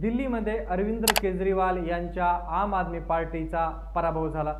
दिल्लीमध्ये अरविंद केजरीवाल यांच्या आम आदमी पार्टीचा पराभव झाला.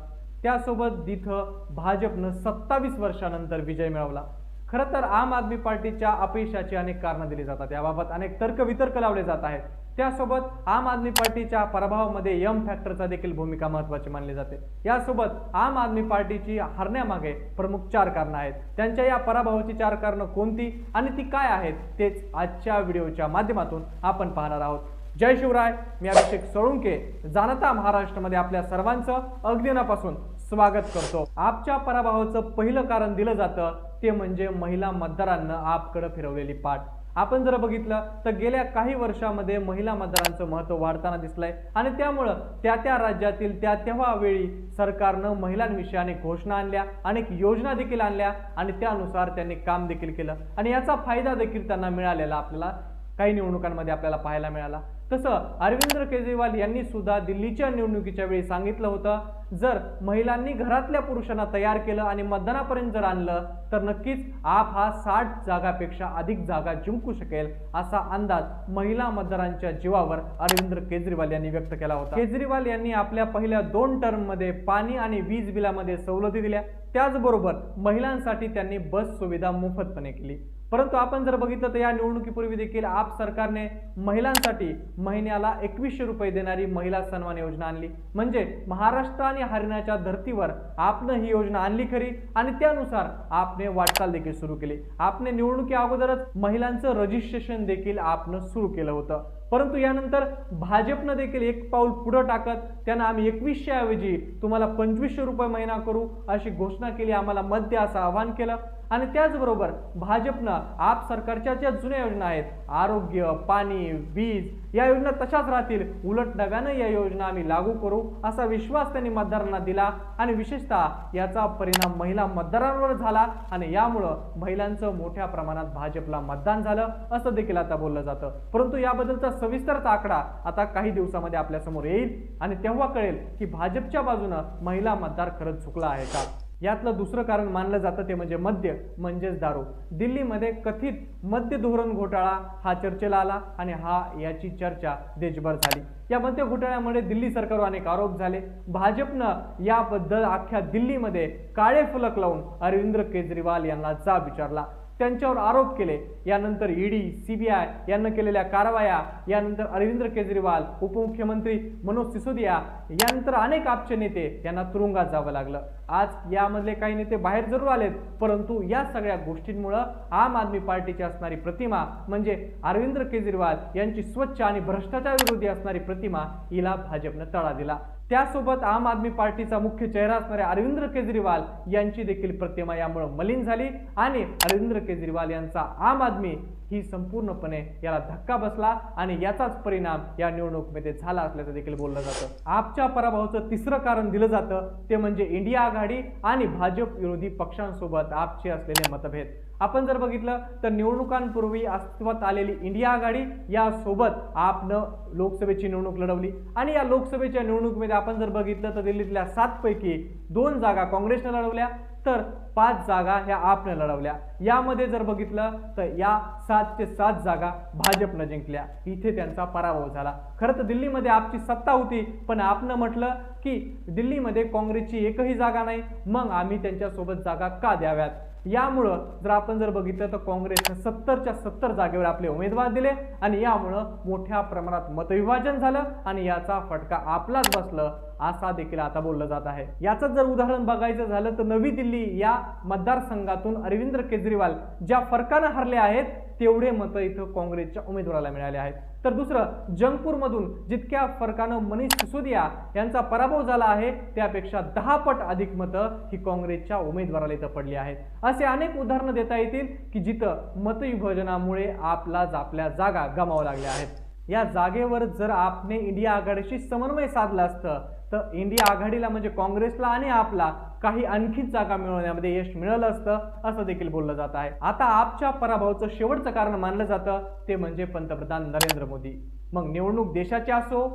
त्यासोबत तिथं भाजपनं सत्तावीस वर्षानंतर विजय मिळवला. खरं तर आम आदमी पार्टीच्या अपयशाची अनेक कारणं दिली जातात. याबाबत अनेक तर्कवितर्क लावले जात आहेत. त्यासोबत आम आदमी पार्टीच्या पराभवामध्ये यम फॅक्टरचा देखील भूमिका महत्त्वाची मानली जाते. यासोबत आम आदमी पार्टीची हरण्यामागे प्रमुख चार कारणं आहेत. त्यांच्या या पराभवाची चार कारणं कोणती आणि ती काय आहेत तेच आजच्या व्हिडिओच्या माध्यमातून आपण पाहणार आहोत. जय शिवराय. मी अभिषेक सोळुंके. जाणता महाराष्ट्रामध्ये आपल्या सर्वांचं अग्निनापासून स्वागत करतो. आपच्या पराभवाचं पहिलं कारण दिलं जातं ते म्हणजे महिला मतदारांना आपकडे फिरवलेली पाठ. आपण जर बघितलं तर गेल्या काही वर्षामध्ये महिला मतदारांचं महत्त्व वाढताना दिसलंय आणि त्यामुळं त्या त्या राज्यातील त्या तेव्हा वेळी सरकारनं महिलांविषयी अनेक घोषणा आणल्या अनेक योजना देखील आणल्या आणि त्यानुसार त्यांनी काम देखील केलं. आणि याचा फायदा देखील त्यांना मिळालेला आपल्याला काही निवडणुकांमध्ये आपल्याला पाहायला मिळाला. तसं अरविंद केजरीवाल यांनी सुद्धा दिल्लीच्या निवडणुकीच्या वेळी सांगितलं होतं जर महिलांनी घरातल्या पुरुषांना तयार केलं आणि मतदानापर्यंत जर आणलं तर नक्कीच आप हा साठ जागापेक्षा अधिक जागा जिंकू शकेल असा अंदाज महिला मतदारांच्या जीवावर अरविंद केजरीवाल यांनी व्यक्त केला होता. केजरीवाल यांनी आपल्या पहिल्या दोन टर्ममध्ये पाणी आणि वीज बिलामध्ये सवलती दिल्या. त्याचबरोबर महिलांसाठी त्यांनी बस सुविधा मोफतपणे केली. परंतु आपण जर बघितलं तर या निवडणुकीपूर्वी देखील आप सरकारने महिलांसाठी महिन्याला एकवीसशे रुपये देणारी महिला सन्मान योजना आणली. म्हणजे महाराष्ट्र आणि हरियाणाच्या धर्तीवर आपनं ही योजना आणली खरी आणि त्यानुसार आपने वाटचाल देखील सुरू केली. आपने निवडणुकी अगोदरच महिलांचं रजिस्ट्रेशन देखील आपनं सुरू केलं होतं. परंतु यानंतर भाजपनं देखील एक पाऊल पुढं टाकत त्यांना आम्ही एकवीसशे ऐवजी तुम्हाला पंचवीसशे रुपये महिना करू अशी घोषणा केली आम्हाला मध्य असं आवाहन केलं. आणि त्याचबरोबर भाजपनं आप सरकारच्या ज्या जुन्या योजना आहेत आरोग्य पाणी वीज या योजना तशाच राहतील. उलट नव्यानं या योजना आम्ही लागू करू असा विश्वास त्यांनी मतदारांना दिला आणि विशेषतः याचा परिणाम महिला मतदारांवर झाला आणि यामुळं महिलांचं मोठ्या प्रमाणात भाजपला मतदान झालं असं देखील आता बोललं जातं. परंतु याबद्दलचा सविस्तरचा आकडा आता काही दिवसामध्ये आपल्यासमोर येईल आणि तेव्हा कळेल की भाजपच्या बाजूनं महिला मतदार खरंच चुकला आहे का? यातलं दुसरं कारण मानलं जातं ते म्हणजे मद्य म्हणजेच दारू. दिल्लीमध्ये कथित मद्य धोरण घोटाळा हा चर्चेला आला आणि हा याची चर्चा देशभर झाली. या मद्य घोटाळ्यामुळे दिल्ली सरकारवर अनेक आरोप झाले. भाजपनं याबद्दल अख्ख्या दिल्लीमध्ये काळे फलक लावून अरविंद केजरीवाल यांना जाब विचारला. त्यांच्यावर आरोप केले. यानंतर ईडी सीबीआय यांना केलेल्या कारवाया यानंतर अरविंद केजरीवाल उपमुख्यमंत्री मनोज सिसोदिया यानंतर अनेक आपचे नेते यांना तुरुंगात जावं लागलं. आज यामधले काही नेते बाहेर जरूर आलेत परंतु या सगळ्या गोष्टींमुळं आम आदमी पार्टीची असणारी प्रतिमा म्हणजे अरविंद केजरीवाल यांची स्वच्छ आणि भ्रष्टाचार विरोधी असणारी प्रतिमा हिला भाजपनं तळा दिला. त्यासोबत आम आदमी पार्टीचा मुख्य चेहरा असणाऱ्या अरविंद केजरीवाल यांची देखील प्रतिमा यामुळे मलिन झाली आणि अरविंद केजरीवाल यांचा आम आदमी ही संपूर्णपणे याला धक्का बसला आणि याचाच परिणाम या निवडणुकीमध्ये झाला असल्याचं देखील बोललं जातं. आपच्या पराभवाचं तिसरं कारण दिलं जातं ते म्हणजे इंडिया आघाडी आणि भाजप विरोधी पक्षांसोबत आपचे असलेले मतभेद. आपण जर बघितलं तर निवडणुकांपूर्वी अस्तित्वात आलेली इंडिया आघाडी यासोबत आपनं लोकसभेची निवडणूक लढवली. आणि या लोकसभेच्या निवडणुकीमध्ये आपण जर बघितलं तर दिल्लीतल्या सातपैकी दोन जागा काँग्रेसनं लढवल्या तर पाच जागा ह्या आपने लढवल्या. यामध्ये जर बघितलं तर या सात ते सात जागा भाजपनं जिंकल्या. इथे त्यांचा पराभव झाला. खरं तर दिल्लीमध्ये आपची सत्ता होती पण आपनं म्हटलं की दिल्लीमध्ये काँग्रेसची एकही जागा नाही. मग आम्ही त्यांच्यासोबत जागा का द्याव्यात? यामुळं जर आपण जर बघितलं तर काँग्रेसनं सत्तरच्या सत्तर जागेवर आपले उमेदवार दिले आणि यामुळं मोठ्या प्रमाणात मतविभाजन झालं आणि याचा फटका आपलाच बसलं असा देखील आता बोललं जात आहे. याचं जर उदाहरण बघायचं झालं तर नवी दिल्ली या मतदारसंघातून अरविंद केजरीवाल ज्या फरकानं हरले आहेत तेवढे मतं इथं काँग्रेसच्या उमेदवाराला मिळाले आहेत. तर दुसरं जंगपूरमधून जितक्या फरकानं मनीष सिसोदिया यांचा पराभव झाला आहे त्यापेक्षा दहा पट अधिक मतं ही काँग्रेसच्या उमेदवाराला इथं पडली आहेत. असे अनेक उदाहरणं देता येतील की जिथं मतविभाजनामुळे आपलाच आपल्या जागा गमावं लागल्या आहेत. या जागेवर जर आपने इंडिया आघाडीशी समन्वय साधला असतं तर इंडिया आघाडीला म्हणजे काँग्रेसला आणि आपला काही आणखीच जागा मिळवण्यामध्ये यश मिळालं असतं असं देखील बोललं जात आहे. आता आपच्या पराभवाचं शेवटचं कारण मानलं जातं ते म्हणजे पंतप्रधान नरेंद्र मोदी. मग निवडणूक देशाची असो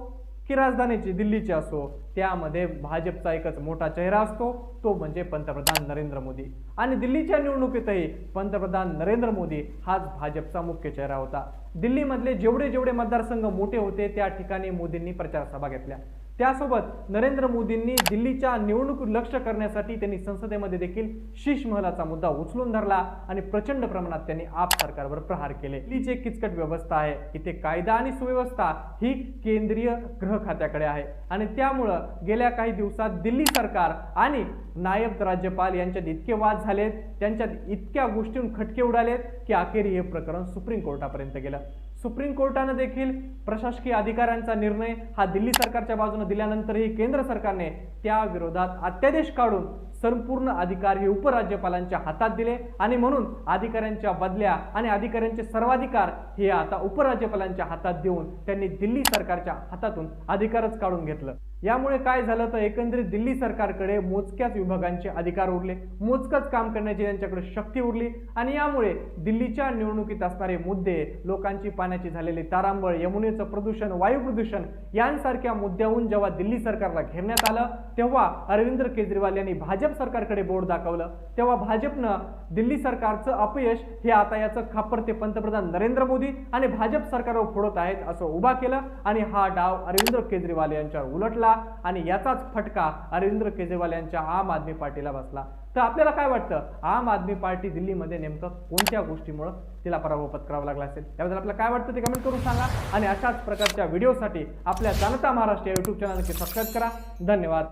की राजधानीची दिल्लीची असो त्यामध्ये भाजपचा एकच मोठा चेहरा असतो तो म्हणजे पंतप्रधान नरेंद्र मोदी. आणि दिल्लीच्या निवडणुकीतही पंतप्रधान नरेंद्र मोदी हाच भाजपचा मुख्य चेहरा होता. दिल्लीमधले जेवढे जेवढे मतदारसंघ मोठे होते त्या ठिकाणी मोदींनी प्रचार सभा घेतल्या. त्यासोबत नरेंद्र मोदींनी दिल्लीच्या निवडणूक लक्ष करण्यासाठी त्यांनी संसदेमध्ये देखील शीश महलाचा मुद्दा उचलून धरला आणि प्रचंड प्रमाणात त्यांनी आप सरकारवर प्रहार केले. दिल्लीची एक किचकट व्यवस्था आहे. इथे कायदा आणि सुव्यवस्था ही केंद्रीय गृह खात्याकडे आहे. आणि त्यामुळं गेल्या काही दिवसात दिल्ली सरकार आणि नायब राज्यपाल यांच्यात इतके वाद झालेत त्यांच्यात इतक्या गोष्टींवर खटके उडालेत की अखेर हे प्रकरण सुप्रीम कोर्टापर्यंत गेलं. सुप्रीम कोर्टानं देखील प्रशासकीय अधिकाऱ्यांचा निर्णय हा दिल्ली सरकारच्या बाजूने दिल्यानंतरही केंद्र सरकारने त्या विरोधात अत्यादेश काढून संपूर्ण अधिकार हे उपराज्यपालांच्या हातात दिले. आणि म्हणून अधिकाऱ्यांच्या बदल्या आणि अधिकाऱ्यांचे सर्वाधिकार हे आता उपराज्यपालांच्या हातात देऊन त्यांनी दिल्ली सरकारच्या हातातून अधिकारच काढून घेतलं. यामुळे काय झालं तर एकंदरीत दिल्ली सरकारकडे मोजक्याच विभागांचे अधिकार उरले मोजकंच काम करण्याची त्यांच्याकडे शक्ती उरली आणि यामुळे दिल्लीच्या निवडणुकीत असणारे मुद्दे लोकांची पाण्याची झालेली तारांबळ यमुनेचं प्रदूषण वायू प्रदूषण यांसारख्या मुद्द्याहून जेव्हा दिल्ली सरकारला घेरण्यात आलं तेव्हा अरविंद केजरीवाल यांनी भाजप सरकारकडे बोर्ड दाखवलं. तेव्हा भाजपनं दिल्ली सरकारचं अपयश हे आता याचं खापर ते पंतप्रधान नरेंद्र मोदी आणि भाजप सरकारवर फोडत आहेत असं उभा केलं आणि हा डाव अरविंद केजरीवाल यांच्यावर उलटला. आणि याचाच फटका अरविंद केजरीवाल यांच्या आम आदमी पार्टीला बसला. तर आपल्याला काय वाटतं? आम आदमी पार्टी दिल्लीमध्ये नेमकं कोणत्या गोष्टीमुळं तिला पराभव पत्करावा लागला असेल? त्याबद्दल आपल्याला काय वाटतं ते कमेंट करून सांगा. आणि अशाच प्रकारच्या व्हिडिओसाठी आपल्या जनता महाराष्ट्र या युट्यूब नक्की सबस्क्राईब करा. धन्यवाद.